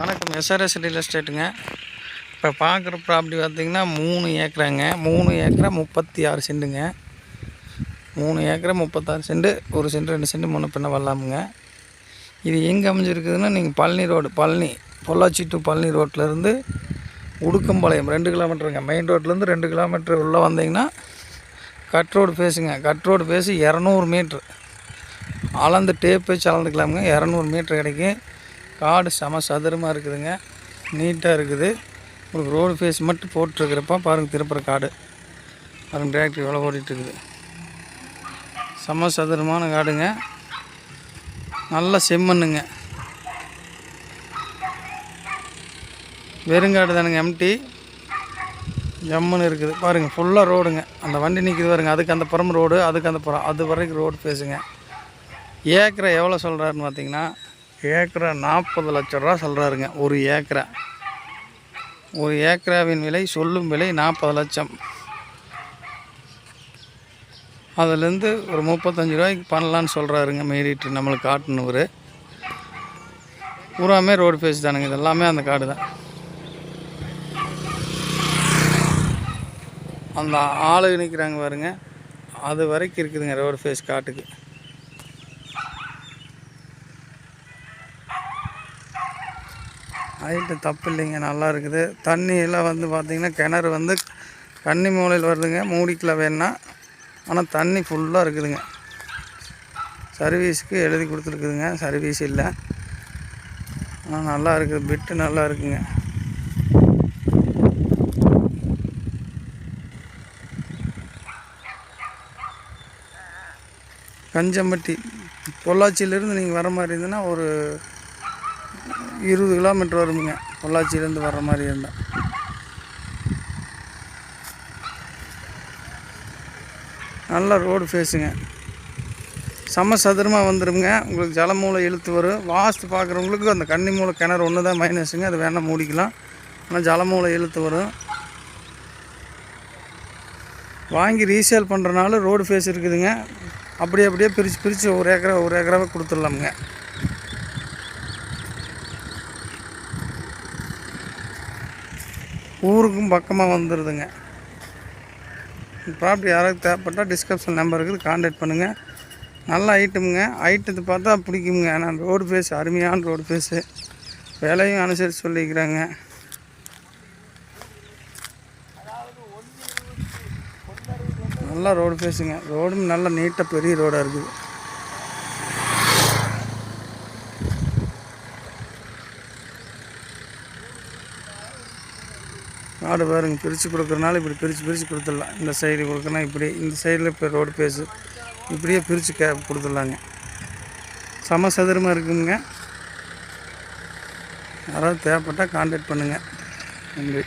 வணக்கம். SRS real எஸ்டேட்டுங்க இப்போ பார்க்குற ப்ராப்பர்ட்டி பார்த்தீங்கன்னா மூணு ஏக்கராங்க. மூணு ஏக்கரை முப்பத்தி ஆறு சென்ட்டுங்க மூணு ஏக்கரை முப்பத்தாறு சென்ட்டு ஒரு சென்ட் ரெண்டு சென்ட் மூணு பின்ன வரலாமுங்க. இது எங்கே அமைஞ்சிருக்குதுன்னா நீங்கள் பழனி ரோடு பழனி பொள்ளாச்சி டு பழனி ரோட்டிலேருந்து உடுக்கம்பாளையம் ரெண்டு கிலோமீட்டருங்க. மெயின் ரோட்லேருந்து ரெண்டு கிலோமீட்டர் உள்ளே வந்தீங்கன்னா கட் ரோடு பேசுங்க கட் ரோடு பேசி இரநூறு மீட்ரு அளந்து டேப் வச்சு அளந்துக்கலாமுங்க. இரநூறு மீட்ரு கிடைக்கும். காடு செம சதுரமாக இருக்குதுங்க. நீட்டாக இருக்குது. உங்களுக்கு ரோடு ஃபேஸ் மட்டும் போட்டுருக்கிறப்ப பாருங்கள் திருப்புற காடு. பாருங்கள் டிராக்டர் எவ்வளோ ஓடிட்டுருக்குது செம சதுரமான காடுங்க. நல்ல செம்மண்ணுங்க. வெறுங்காடு தானுங்க எம்டி ஜம்முன்னு இருக்குது. பாருங்கள் ஃபுல்லாக ரோடுங்க அந்த வண்டி நிற்கிது பாருங்க அதுக்கு அந்த புறம் ரோடு அதுக்கு அந்த புறம் அது வரைக்கும் ரோடு பேசுங்க ஏக்கரை எவ்வளோ சொல்கிறாருன்னு பார்த்தீங்கன்னா ஏக்கரை நாற்பது லட்ச ரூபா சொல்கிறாருங்க ஒரு ஏக்கரை. ஒரு ஏக்கராவின் விலை சொல்லும் விலை நாற்பது லட்சம். அதுலேருந்து ஒரு முப்பத்தஞ்சு ரூபாய்க்கு பண்ணலான்னு சொல்கிறாருங்க மீறிட்டு நம்மளுக்கு காட்டுனவர் பூராமே ரோடு ஃபேஸ் தானுங்க இது எல்லாமே அந்த காடு தான். அந்த ஆளுக்கு நிற்கிறாங்க பாருங்க அது வரைக்கும் இருக்குதுங்க ரோடு ஃபேஸ் காட்டுக்கு. ஹைட்டு தப்பு இல்லைங்க நல்லா இருக்குது. தண்ணியெல்லாம் வந்து பார்த்திங்கன்னா கிணறு வந்து கன்னி மூலையில் வருதுங்க. மூடிக்கல வேணா ஆனால் தண்ணி ஃபுல்லாக இருக்குதுங்க. சர்வீஸுக்கு எழுதி கொடுத்துருக்குதுங்க. சர்வீஸ் இல்லை. ஆனால் நல்லா இருக்குது. பிட்டு நல்லா இருக்குங்க. கஞ்சம்பட்டி. பொள்ளாச்சியிலேருந்து நீங்கள் வர மாதிரி இருந்ததுன்னா ஒரு இருபது கிலோமீட்டர் வருமுங்க. பொள்ளாச்சியிலேருந்து வர்ற மாதிரி இருந்தால் நல்ல ரோடு ஃபேஸுங்க. சம சதுரமாக வந்துடுங்க உங்களுக்கு ஜல மூளை இழுத்து வரும். வாஸ்து பார்க்குறவங்களுக்கு அந்த கன்னி மூளை கிணறு ஒன்று தான் மைனஸுங்க அது வேணால் மூடிக்கலாம். ஆனால் ஜல மூளை இழுத்து வரும். வாங்கி ரீசேல் பண்ணுறனால ரோடு ஃபேஸ் இருக்குதுங்க. அப்படியே அப்படியே பிரித்து பிரித்து ஒரு ஏக்கரா ஒரு ஏக்கராவே கொடுத்துடலாமுங்க. ஊருக்கும் பக்கமாக வந்துடுதுங்க ப்ராப்பர்ட்டி யாராவது தேவைப்பட்டால் டிஸ்கிரிப்ஷன் நம்பர் இருக்குது காண்டாக்ட் பண்ணுங்கள் நல்ல ஐட்டமுங்க ஐட்டத்தை பார்த்தா பிடிக்குங்க. ஆனால் ரோடு ஃபேஸ் அருமையான ரோடு ஃபேஸு விலையும் அனுசரித்து சொல்லிக்கிறாங்க. நல்லா ரோடு ஃபேஸுங்க ரோடும் நல்லா நீட்டாக பெரிய ரோடாக இருக்குது. காடு பாருங்க பிரித்து கொடுக்குறனால இப்படி பிரித்து பிரித்து கொடுத்துடலாம். இந்த சைடு கொடுக்கணும் இப்படி இந்த சைடில் இப்போ ரோடு பேஸு இப்படியே பிரித்து கே கொடுத்துடலாங்க. சமசதுரமாக இருக்குங்க. யாராவது தேவைப்பட்டால் காண்டாக்ட் பண்ணுங்கள் நன்றி.